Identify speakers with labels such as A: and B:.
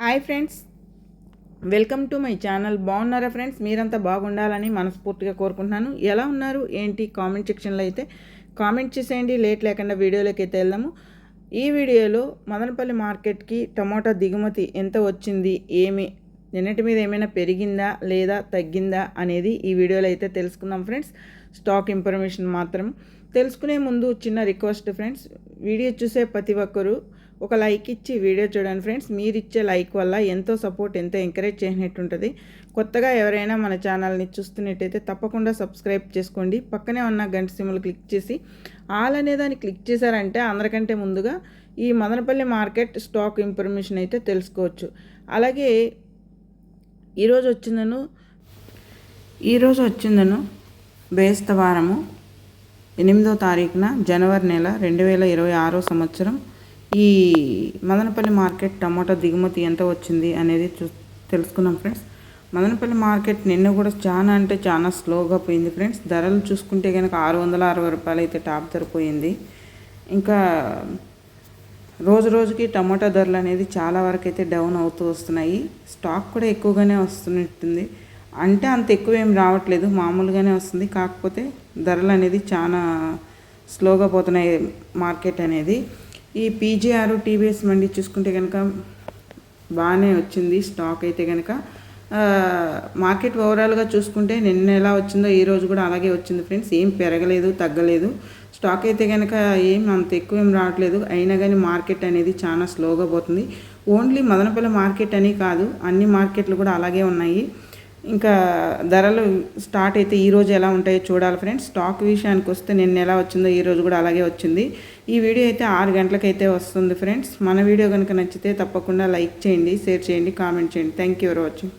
A: Hi friends welcome to my channel బాగున్నారా friends మీరంతా బాగుండాలని మనస్ఫూర్తిగా కోరుకుంటున్నాను. ఎలా ఉన్నారు? ఏంటి? కామెంట్ సెక్షన్లో అయితే కామెంట్ చేసేయండి. లేట్ లేకుండా వీడియోలోకి అయితే వెళ్దాము. ఈ వీడియోలో మదనపల్లి మార్కెట్కి టమోటా దిగుమతి ఎంత వచ్చింది? ఏమి? నిన్నటి మీద ఏమైనా పెరిగిందా? లేదా తగ్గిందా? అనేది ఈ వీడియోలో అయితే తెలుసుకుందాం ఫ్రెండ్స్ స్టాక్ ఇన్ఫర్మేషన్ మాత్రం. తెలుసుకునే ముందు చిన్న రిక్వెస్ట్ ఫ్రెండ్స్ వీడియో చూసే ప్రతి ఒక్కరూ ఒక లైక్ ఇచ్చి వీడియో చూడండి ఫ్రెండ్స్. మీరు ఇచ్చే లైక్ వల్ల ఎంతో సపోర్ట్ ఎంతో ఎంకరేజ్ చేసినట్టు ఉంటుంది కొత్తగా ఎవరైనా మన ఛానల్ని చూస్తున్నట్టయితే తప్పకుండా సబ్స్క్రైబ్ చేసుకోండి. పక్కనే ఉన్న గంట సిమ్లు క్లిక్ చేసి ఆల్ అనే దాన్ని క్లిక్ చేశారంటే అందరికంటే ముందుగా ఈ మదనపల్లి మార్కెట్ స్టాక్ ఇన్ఫర్మేషన్ అయితే తెలుసుకోవచ్చు. అలాగే ఈరోజు వచ్చిందను ఈరోజు వచ్చిందను బేస్తవారము ఎనిమిదో తారీఖున జనవరి నెల రెండు వేల ఇరవై ఆరో సంవత్సరం ఈ మదనపల్లి మార్కెట్ టమాటా దిగుమతి ఎంత వచ్చింది అనేది చూ తెలుసుకున్నాం ఫ్రెండ్స్. మదనపల్లి మార్కెట్ నిన్న కూడా చాలా అంటే చాలా స్లోగా పోయింది ఫ్రెండ్స్. ధరలు చూసుకుంటే కనుక ఆరు వందల అరవై రూపాయలు అయితే టాప్ ధర పోయింది. ఇంకా రోజు రోజుకి టమాటా ధరలు అనేది చాలా వరకు అయితే డౌన్ అవుతూ వస్తున్నాయి. స్టాక్ కూడా ఎక్కువగానే వస్తున్నట్టుంది. అంటే అంత ఎక్కువ ఏం రావట్లేదు మామూలుగానే వస్తుంది. కాకపోతే ధరలు అనేది చాలా స్లోగా పోతున్నాయి మార్కెట్ అనేది. ఈ పీజీఆర్ టీవీఎస్ మండి చూసుకుంటే కనుక బాగానే వచ్చింది స్టాక్ అయితే కనుక మార్కెట్ ఓవరాల్గా చూసుకుంటే నిన్న ఎలా వచ్చిందో ఈ రోజు కూడా అలాగే వచ్చింది ఫ్రెండ్స్ ఏం పెరగలేదు తగ్గలేదు. స్టాక్ అయితే కనుక ఏం అంత ఎక్కువ ఏం రావట్లేదు అయినా కానీ మార్కెట్ అనేది చాలా స్లోగా పోతుంది. ఓన్లీ మదనపల్లి మార్కెట్ అని కాదు అన్ని మార్కెట్లు కూడా అలాగే ఉన్నాయి. ఇంకా ధరలు స్టార్ట్ అయితే ఈ రోజు ఎలా ఉంటాయో చూడాలి ఫ్రెండ్స్. స్టాక్ విషయానికి వస్తే నిన్న ఎలా వచ్చిందో ఈ రోజు కూడా అలాగే వచ్చింది. ఈ వీడియో అయితే ఆరు గంటలకైతే వస్తుంది ఫ్రెండ్స్. మన వీడియో కనుక నచ్చితే తప్పకుండా లైక్ చేయండి షేర్ చేయండి కామెంట్ చేయండి. Thank you for watching